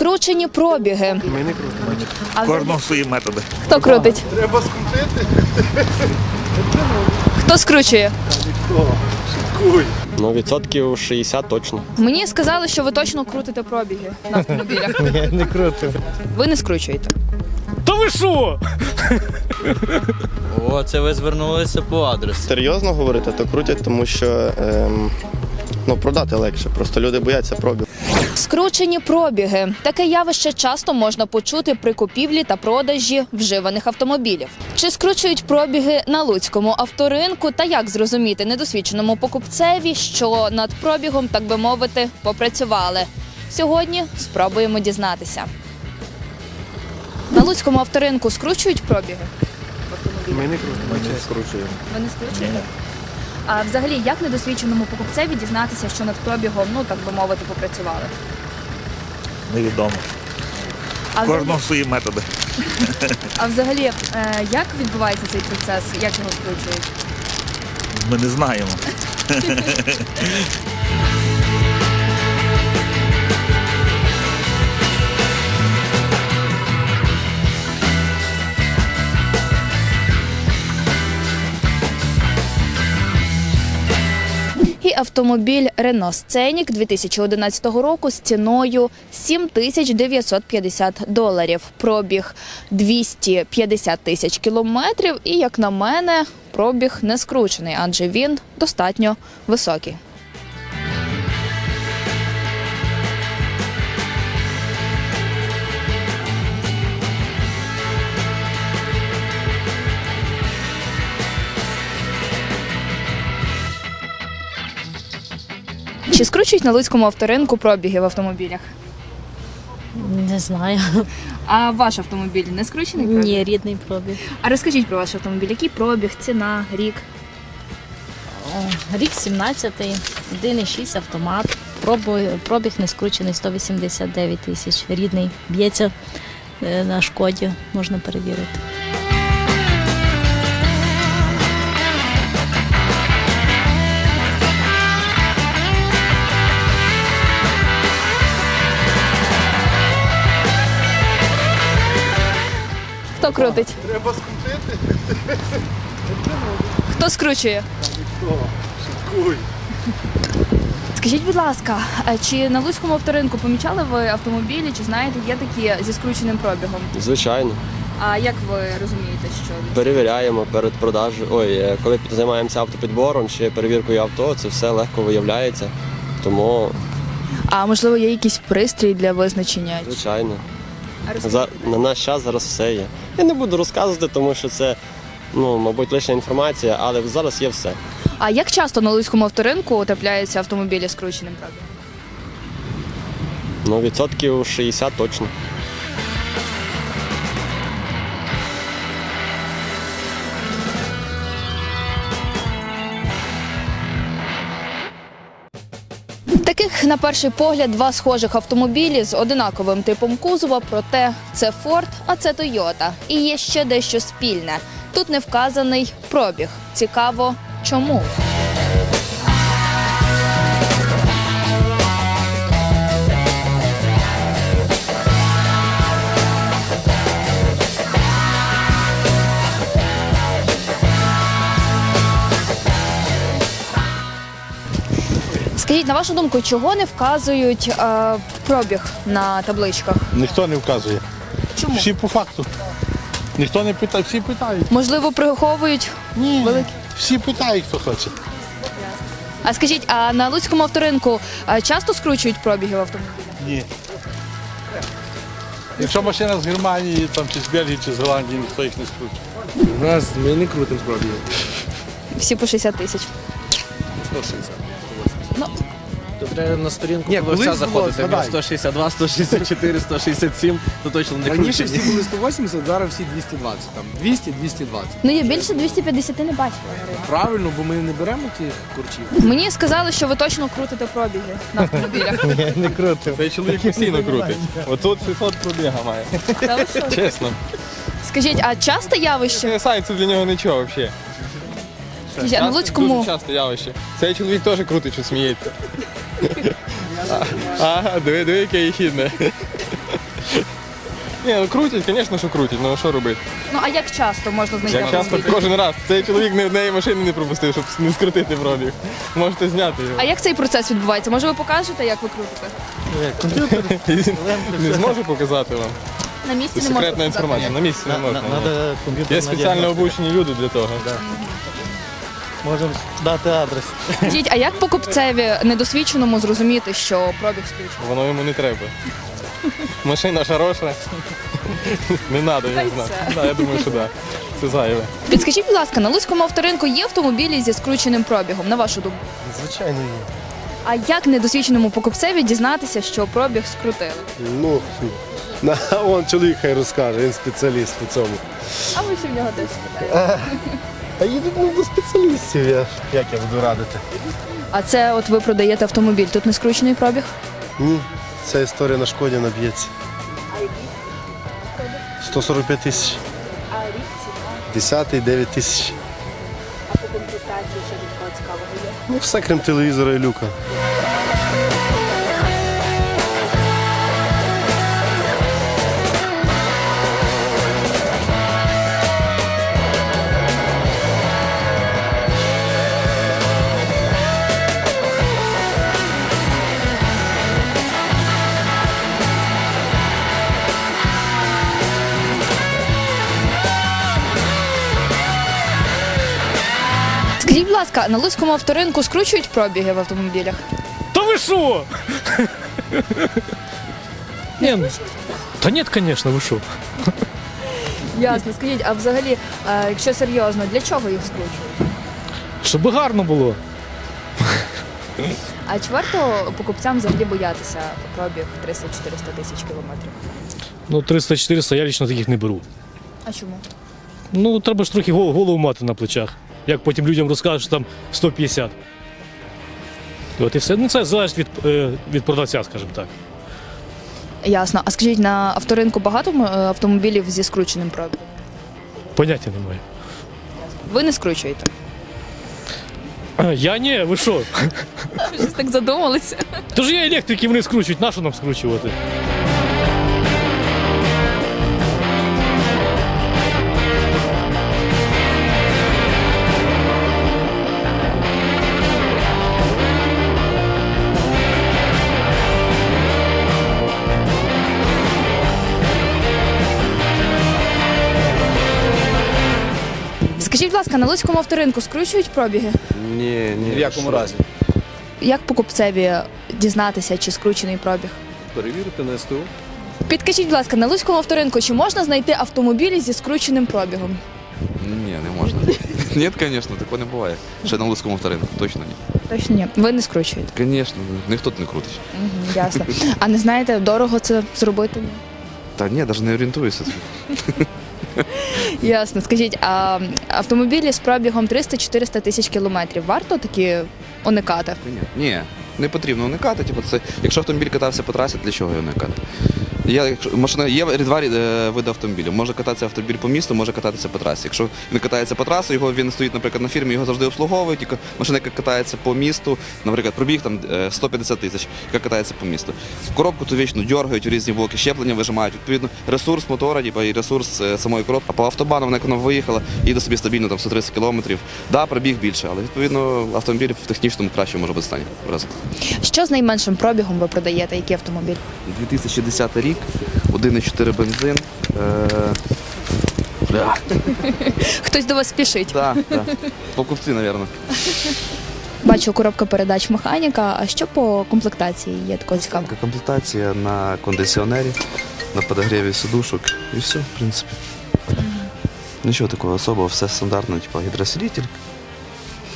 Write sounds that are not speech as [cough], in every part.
Скручені пробіги. Ми не крутимо. А Кожного свої методи. хто крутить? Треба скрутити. Хто скручує? Ну, відсотків 60 точно. Мені сказали, що ви точно крутите пробіги на автомобілях. [laughs] Ні, не крутимо. Ви не скручуєте. Та ви що? О, це ви звернулися по адресу. серйозно говорити, то крутять, тому що ем, ну, продати легше. Просто люди бояться пробіг. Скручені пробіги. Таке явище часто можна почути при купівлі та продажі вживаних автомобілів. Чи скручують пробіги на луцькому авторинку та як зрозуміти недосвідченому покупцеві, що над пробігом, так би мовити, попрацювали? Сьогодні спробуємо дізнатися. На луцькому авторинку скручують пробіги? Ми не крутимо. Ми не скручуємо. Ви не скручуєте? А взагалі, як недосвідченому покупцеві дізнатися, що над пробігом, ну так би мовити, попрацювали? Невідомо. А взагалі, Кожного свої методи. а взагалі е, як відбувається цей процес? Як його скручують? Ми не знаємо. Автомобіль Рено Сценік 2011 року з ціною 7950 доларів. Пробіг 250 тисяч кілометрів. І, як на мене, пробіг не скручений, адже він достатньо високий. Чи скручують на Луцькому авторинку пробіги в автомобілях? Не знаю. А ваш автомобіль не скручений пробіг? Ні, рідний пробіг. А розкажіть про ваш автомобіль. Який пробіг, ціна, рік? Рік 17-й, 1,6 автомат. Пробіг не скручений 189 тисяч. Рідний. Б'ється е, на шкоді, можна перевірити. Хто крутить? Треба скрутити. Хто скручує? Куй. Скажіть, будь ласка, чи на Луцькому авторинку помічали ви автомобілі, чи знаєте, є такі зі скрученим пробігом? Звичайно, А як ви розумієте, що перевіряємо перед продажем. Ой, е, коли займаємося автопідбором чи перевіркою авто, це все легко виявляється. Тому, а можливо є якийсь пристрій для визначення? звичайно. За, на наш час зараз все є. Я не буду розказувати, тому що це, ну, мабуть, лишня інформація, але зараз є все. А як часто на Луцькому авторинку трапляються автомобілі з скрученим пробігом? Ну, відсотків 60 точно. Таких, на перший погляд, два схожих автомобілі з одинаковим типом кузова, проте це Ford, а це Toyota. І є ще дещо спільне. Тут не вказаний пробіг. Цікаво, чому? Скажіть, на вашу думку, чого не вказують е, пробіг на табличках? Ніхто не вказує. Чому? Всі по факту. Ніхто не питає, всі питають. Можливо, приховують Ні, великі. всі питають, хто хоче. А скажіть, а на Луцькому авторинку е, часто скручують пробіги в автомобілі? Ні. Якщо машина з Германії, там, чи з Бельгії, чи з Голландії, ніхто їх не скручує. У нас ми не крутимо з пробігом. Всі по 60 тисяч. 160. То треба на сторінку Ні, колись було, заходити. Згадай. 162, 164, 167, то точно не Раніше кручені. всі були 180, зараз всі 220. Там 200, 220. Ну я більше 250 не бачила. Правильно, бо ми не беремо тих курчів. Мені сказали, що ви точно крутите пробіги на автомобілях. [laughs] Не крутимо. Цей чоловік постійно крутить. Отут 600 пробіга має. Та ви що? Чесно. Скажіть, а часто явище? Не сайт це для нього нічого взагалі. А на Луцькому Дуже часто явище. Цей чоловік теж крутить, що сміється. [laughs] Ага, диви, диви, яке єхідне. Ні, ну крутять, звісно, що крутять, ну що робити? Ну а як часто можна знайти Як часто автомобіль? кожен раз. Цей чоловік ні однієї машини не пропустив, щоб не скрутити пробіг. Можете зняти його. А як цей процес відбувається? Може ви покажете, як ви крутите? Не зможу показати вам. На місці не можна секретна показати. інформація. На місці не можна. Надо комп'ютер Є спеціально обучені люди для того. Можемо дати адрес. Скажіть, а як покупцеві недосвідченому зрозуміти, що пробіг скручений? Воно йому не треба. Машина хороша. Не треба його знати. Да, я думаю, що так. Це зайве. Підскажіть, будь ласка, на Луцькому авторинку є автомобілі зі скрученим пробігом, на вашу думку? Звичайно, є. А як недосвідченому покупцеві дізнатися, що пробіг скрутили? Ну, на, он чоловік хай розкаже, він спеціаліст по цьому. А ви ще в нього теж питаєте. [laughs] Та їдуть ну, до спеціалістів, я, як я буду радити. А це от ви продаєте автомобіль, тут не скручений пробіг? Ні, ця історія на шкоді наб'ється. 145 тисяч. А рік Десятий, 9 тисяч. а по комплектації ще від кого цікавого є? Ну, все крім телевізора і люка. Скажіть, будь ласка, на Луцькому авторинку скручують пробіги в автомобілях? Та ви що? Ні, ну, та ні, звісно, ви що? Ясно, скажіть, а взагалі, е, якщо серйозно, для чого їх скручують? Щоб гарно було. А чи варто покупцям взагалі боятися пробіг 300-400 тисяч кілометрів? Ну, 300-400 я лічно таких не беру. А чому? Ну, треба ж трохи гол- голову мати на плечах. Як потім людям розкажеш, що там 150. От і все. Ну, це залежить від, е, від продавця, скажімо так. Ясно. А скажіть, на авторинку багато е, автомобілів зі скрученим пробігом? Поняття немає. Ви не скручуєте? Я ні, ви що? [laughs] Щось так задумалися. Тож є електрики, вони скручують, нащо нам скручувати? Скажіть, будь ласка, на Луцькому авторинку скручують пробіги? Ні, ні. В якому разі? Як покупцеві дізнатися, чи скручений пробіг? Перевірити на СТУ. Підкажіть, будь ласка, на Луцькому авторинку чи можна знайти автомобілі зі скрученим пробігом? Ні, не можна. [laughs] Ні, звісно, такого не буває. Ще на Луцькому авторинку, точно ні. Точно ні. Ви не скручуєте. Звісно, ніхто тут не крутить. Угу, ясно. А не знаєте, дорого це зробити? Та ні, навіть не орієнтуюся. [laughs] Ясно. Скажіть, а автомобілі з пробігом 300-400 тисяч кілометрів варто такі уникати? Ні, не потрібно уникати. Типу, це, якщо автомобіль катався по трасі, для чого його уникати? Є, якщо, машина, є два е, види автомобілів. Може кататися автомобіль по місту, може кататися по трасі. Якщо він катається по трасі, його він стоїть, наприклад, на фірмі, його завжди обслуговують. Тільки машина, яка катається по місту, наприклад, пробіг там е, 150 тисяч, яка катається по місту. Коробку ту вічно дергають, різні блоки щеплення вижимають. Відповідно, ресурс мотора, типу, і ресурс е, самої коробки. А по автобану вона як вона виїхала, їде собі стабільно там 130 кілометрів. Да, пробіг більше, але відповідно автомобіль в технічному кращому може бути стані. Що з найменшим пробігом ви продаєте? Який автомобіль? 2010 рік, 1,4 бензин. Е, да, Хтось до вас спішить. да, да. Покупці, мабуть. Бачу коробка передач механіка. А що по комплектації є такого цікавого? Комплектація на кондиціонері, на подогріві сидушок і все, в принципі. Нічого такого особого, все стандартно, типу гідросилитель.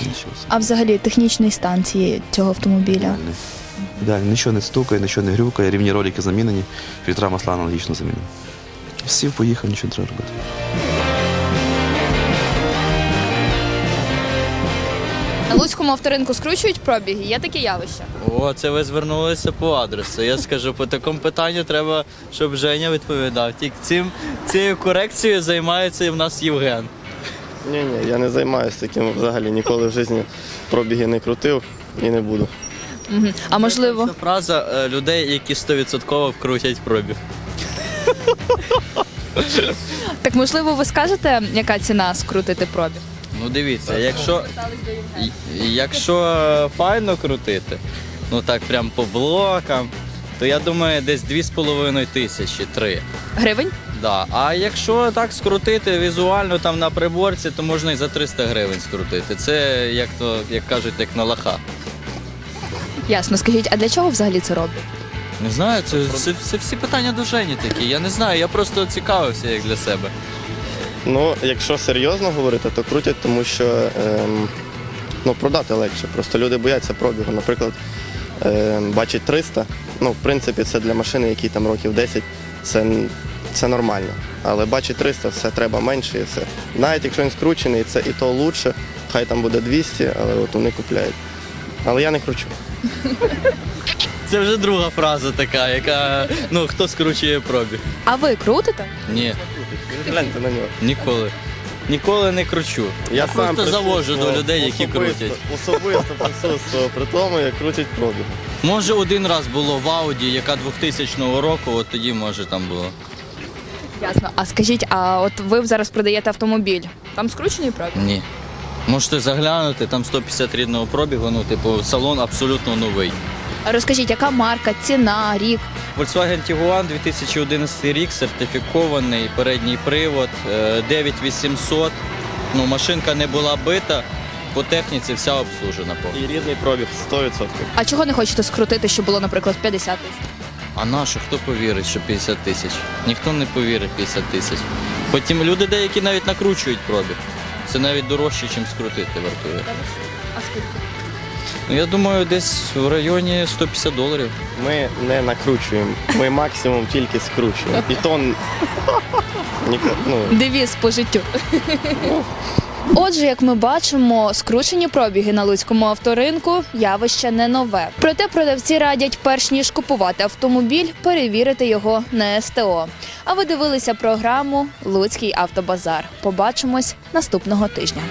Нічого. А взагалі технічний стан цієї- цього автомобіля? Ідеальний. Ідеальний. Нічого не стукає, нічого не грюкає, рівні ролики замінені, фільтра масла аналогічно замінені. Сів, поїхав, нічого не треба робити. На Луцькому авторинку скручують пробіги? Є таке явище? О, це ви звернулися по адресу. Я скажу, по такому питанню треба, щоб Женя відповідав. Тільки цим, цією корекцією займається в нас Євген. Ні, ні, я не займаюся таким взагалі. Ніколи в житті пробіги не крутив і не буду. Угу. А можливо, Це фраза е, людей, які 100% вкрутять пробіг. [laughs] Так можливо, ви скажете, яка ціна скрутити пробіг? Ну дивіться, якщо, якщо файно крутити, ну так прям по блокам, то я думаю, десь 2,5 тисячі, 3. Гривень? Да. А якщо так скрутити візуально там на приборці, то можна і за 300 гривень скрутити. Це як то, як кажуть, як на лоха. Ясно, скажіть, а для чого взагалі це роблять? Не знаю, це, це, це всі питання до Жені такі. Я не знаю, я просто цікавився як для себе. Ну, якщо серйозно говорити, то крутять, тому що ем, ну, продати легше. Просто люди бояться пробігу. Наприклад, ем, бачить 300, ну, в принципі, це для машини, які там років 10, це, це нормально. Але бачить 300, все треба менше і все. Навіть якщо він скручений, це і то лучше, хай там буде 200, але от вони купляють. Але я не кручу. Це вже друга фраза така, яка ну хто скручує пробіг. А ви крутите? Ні, Гляньте на нього. ніколи. Ніколи не кручу. Я, сам просто завожу до присутствував, людей, які особисто- крутять. Особисто присутствував при тому, як крутять пробіг. Може, один раз було в Ауді, яка 2000 року, от тоді може там було. Ясно. А скажіть, а от ви зараз продаєте автомобіль? Там скручений пробіг? Ні. Можете заглянути, там 150 рідного пробігу, ну, типу, салон абсолютно новий. Розкажіть, яка марка, ціна, рік? Volkswagen Tiguan 2011 рік, сертифікований, передній привод, е, 9800. Ну, машинка не була бита, по техніці вся обслужена. повністю. І рідний пробіг 100%. А чого не хочете скрутити, щоб було, наприклад, 50 тисяч? А на що, хто повірить, що 50 тисяч? Ніхто не повірить 50 тисяч. Потім люди деякі навіть накручують пробіг. Це навіть дорожче, ніж скрутити вартує. А скільки? Ну я думаю, десь в районі 150 доларів. Ми не накручуємо, ми максимум тільки скручуємо. І то [laughs] ну, Девіз по життю. Отже, як ми бачимо, скручені пробіги на луцькому авторинку явище не нове. Проте продавці радять, перш ніж купувати автомобіль, перевірити його на СТО. А ви дивилися програму Луцький автобазар. Побачимось наступного тижня.